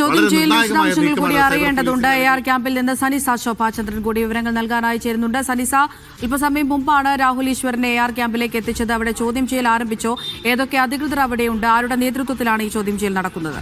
ചോദ്യം നിർണായകമായ വിശദാംശങ്ങൾ കൂടി അറിയേണ്ടതുണ്ട്. എ ആർ ക്യാമ്പിൽ നിന്ന് സനിസ ശോഭാചന്ദ്രൻ കൂടി വിവരങ്ങൾ നൽകാനായി ചേരുന്നുണ്ട്. സനിസ അല്പസമയം മുമ്പാണ് രാഹുൽ ഈശ്വറിനെ എ ആർ ക്യാമ്പിലേക്ക് എത്തിച്ചത്. അവിടെ ചോദ്യം ചെയ്യൽ ആരംഭിച്ചോ? ഏതൊക്കെ അധികൃതർ അവിടെയുണ്ട്? ആരുടെ നേതൃത്വത്തിലാണ് ഈ ചോദ്യം ചെയ്യൽ നടക്കുന്നത്?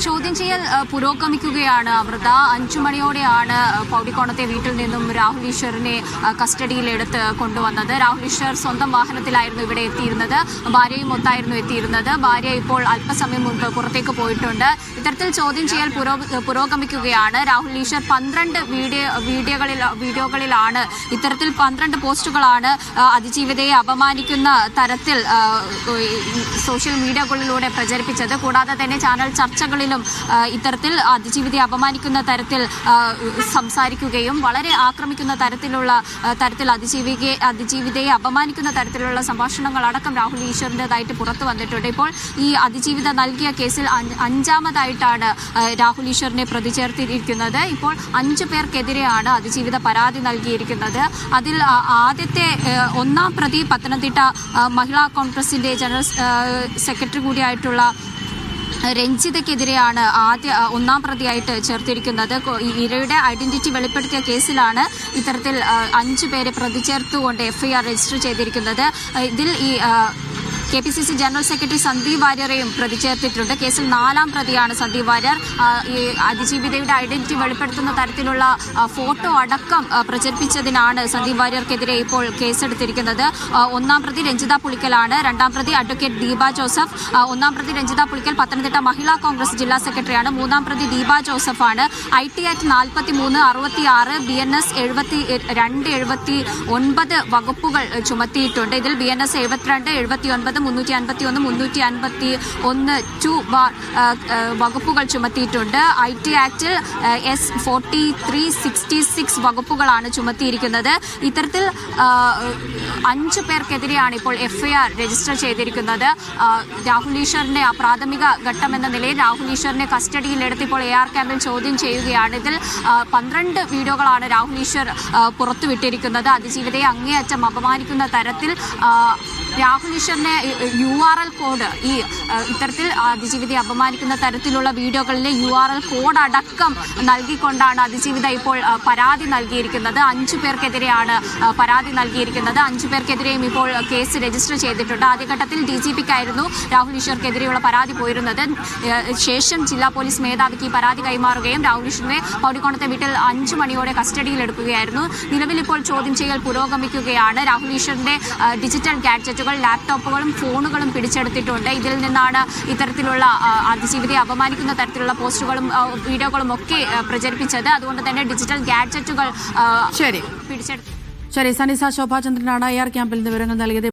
ചോദ്യം ചെയ്യൽ പുരോഗമിക്കുകയാണ് അമൃത അഞ്ചു മണിയോടെയാണ് പൗടിക്കോണത്തെ വീട്ടിൽ നിന്നും രാഹുൽ ഈശ്വറിനെ കസ്റ്റഡിയിലെടുത്ത് കൊണ്ടുവന്നത് രാഹുൽ ഈശ്വർ സ്വന്തം വാഹനത്തിലായിരുന്നു ഇവിടെ എത്തിയിരുന്നത് ഭാര്യയും ഒത്തായിരുന്നു എത്തിയിരുന്നത് ഭാര്യ ഇപ്പോൾ അല്പസമയം മുൻപ് പുറത്തേക്ക് പോയിട്ടുണ്ട് ഇത്തരത്തിൽ ചോദ്യം ചെയ്യൽ പുരോ- പുരോഗമിക്കുകയാണ് രാഹുൽ ഈശ്വർ പന്ത്രണ്ട് വീഡിയോ വീഡിയോകളിൽ വീഡിയോകളിലാണ് ഇത്തരത്തിൽ പന്ത്രണ്ട് പോസ്റ്റുകളാണ് അതിജീവിതയെ അപമാനിക്കുന്ന തരത്തിൽ സോഷ്യൽ മീഡിയകളിലൂടെ പ്രചരിപ്പിച്ചത് കൂടാതെ തന്നെ ചാനൽ ചർച്ചകളിലും ആ, ഇത്തരത്തിൽ അതിജീവിതയെ അപമാനിക്കുന്ന തരത്തിൽ സംസാരിക്കുകയും വളരെ ആക്രമിക്കുന്ന തരത്തിലുള്ള തരത്തിൽ അതിജീവികയെ അതിജീവിതയെ അപമാനിക്കുന്ന തരത്തിലുള്ള സംഭാഷണങ്ങൾ അടക്കം രാഹുൽ ഈശ്വറിന്റെതായിട്ട് പുറത്തു വന്നിട്ടുണ്ട്. ഇപ്പോൾ ഈ അതിജീവിത നൽകിയ കേസിൽ അഞ്ചാമതായിട്ടാണ് രാഹുൽ ഈശ്വറിനെ പ്രതി ചേർത്തിരിക്കുന്നത്. ഇപ്പോൾ അഞ്ചു പേർക്കെതിരെയാണ് അതിജീവിത പരാതി നൽകിയിരിക്കുന്നത്. അതിൽ ആദ്യത്തെ ഒന്നാം പ്രതി പത്തനംതിട്ട മഹിളാ കോൺഗ്രസിന്റെ ജനറൽ സെക്രട്ടറി കൂടിയായിട്ടുള്ള രഞ്ജിതയ്ക്കെതിരെയാണ് ആദ്യ ഒന്നാം പ്രതിയായിട്ട് ചേർത്തിരിക്കുന്നത്. ഇരയുടെ ഐഡന്റിറ്റി വെളിപ്പെടുത്തിയ കേസിലാണ് ഇത്തരത്തിൽ അഞ്ചു പേരെ പ്രതി ചേർത്തുകൊണ്ട് എഫ്ഐആർ രജിസ്റ്റർ ചെയ്തിരിക്കുന്നത്. ഇതിൽ ഈ K P C C general secretary Sandeep വാര്യരെയും പ്രതി ചേർത്തിട്ടുണ്ട്. കേസിൽ നാലാം പ്രതിയാണ് സന്ദീപ് വാര്യർ. ഈ അതിജീവിതയുടെ ഐഡന്റിറ്റി വെളിപ്പെടുത്തുന്ന തരത്തിലുള്ള ഫോട്ടോ അടക്കം പ്രചരിപ്പിച്ചതിനാണ് സന്ദീപ് വാര്യർക്കെതിരെ ഇപ്പോൾ കേസെടുത്തിരിക്കുന്നത്. ഒന്നാം പ്രതി രഞ്ജിത പുളിക്കലാണ്. രണ്ടാം പ്രതി അഡ്വക്കേറ്റ് ദീപ ജോസഫ്. ഒന്നാം പ്രതി രഞ്ജിത പുളിക്കൽ പത്തനംതിട്ട മഹിളാ കോൺഗ്രസ് ജില്ലാ സെക്രട്ടറിയാണ്. മൂന്നാം പ്രതി ദീപ ജോസഫാണ്. ഐ ടി ആക്ട് നാൽപ്പത്തി മൂന്ന് അറുപത്തി ആറ് ബി എൻ എസ് എഴുപത്തി രണ്ട് എഴുപത്തി ഒൻപത് വകുപ്പുകൾ ചുമത്തിയിട്ടുണ്ട്. ഇതിൽ ബി എൻ എസ് എഴുപത്തിരണ്ട് എഴുപത്തി ഒൻപത് മുന്നൂറ്റി അൻപത്തി ഒന്ന് മുന്നൂറ്റി അൻപത്തി ഒന്ന് ടു വകുപ്പുകൾ ചുമത്തിയിട്ടുണ്ട്. I T ആക്ടിൽ S forty three sixty six വകുപ്പുകളാണ് ചുമത്തിയിരിക്കുന്നത്. ഇത്തരത്തിൽ അഞ്ച് പേർക്കെതിരെയാണ് ഇപ്പോൾ എഫ്ഐആർ രജിസ്റ്റർ ചെയ്തിരിക്കുന്നത്. രാഹുൽ ഈശ്വറിന്റെ ആ പ്രാഥമിക ഘട്ടം എന്ന നിലയിൽ രാഹുൽ ഈശ്വറിനെ കസ്റ്റഡിയിലെടുത്ത് ഇപ്പോൾ എ ആർ ക്യാമ്പിൽ ചോദ്യം ചെയ്യുകയാണ്. ഇതിൽ പന്ത്രണ്ട് വീഡിയോകളാണ് രാഹുൽ ഈശ്വർ പുറത്തുവിട്ടിരിക്കുന്നത്. അതിജീവിതയെ അങ്ങേയറ്റം അപമാനിക്കുന്ന തരത്തിൽ രാഹുൽ ഈശ്വറിന്റെ യു ആർ എൽ കോഡ് ഈ ഇത്തരത്തിൽ അതിജീവിതയെ അപമാനിക്കുന്ന തരത്തിലുള്ള വീഡിയോകളിലെ യു ആർ എൽ കോഡ് അടക്കം നൽകിക്കൊണ്ടാണ് അതിജീവിത ഇപ്പോൾ പരാതി നൽകിയിരിക്കുന്നത്. അഞ്ചു പേർക്കെതിരെയാണ് പരാതി നൽകിയിരിക്കുന്നത്. അഞ്ചു പേർക്കെതിരെയും ഇപ്പോൾ കേസ് രജിസ്റ്റർ ചെയ്തിട്ടുണ്ട്. ആദ്യഘട്ടത്തിൽ ഡി ജി പിക്കായിരുന്നു രാഹുൽ ഈശ്വർക്കെതിരെയുള്ള പരാതി പോയിരുന്നത്. ശേഷം ജില്ലാ പോലീസ് മേധാവിക്ക് ഈ പരാതി കൈമാറുകയും രാഹുൽ ഈശ്വറിനെ പൗടിക്കോണത്തെ വീട്ടിൽ അഞ്ചു മണിയോടെ കസ്റ്റഡിയിലെടുക്കുകയായിരുന്നു. നിലവിൽ ഇപ്പോൾ ചോദ്യം ചെയ്യൽ പുരോഗമിക്കുകയാണ്. രാഹുൽ ഈശ്വറിന്റെ ഡിജിറ്റൽ ഡിജിറ്റൽ ഗാഡ്ജറ്റുകൾ ലാപ്ടോപ്പുകളും ഫോണുകളും പിടിച്ചെടുത്തിട്ടുണ്ട്. ഇതിൽ നിന്നാണ് ഇത്തരത്തിലുള്ള അതിജീവിതയെ അപമാനിക്കുന്ന തരത്തിലുള്ള പോസ്റ്റുകളും വീഡിയോകളും ഒക്കെ പ്രചരിപ്പിച്ചത്. അതുകൊണ്ട് തന്നെ ഡിജിറ്റൽ ഗാഡ്ജറ്റുകൾ ശരി. പിടിച്ചെടുത്തു ശരി സനിസ ശോഭാചന്ദ്രനാണ് എയർ ക്യാമ്പിൽ നിന്ന് വിവരങ്ങൾ നൽകിയത്.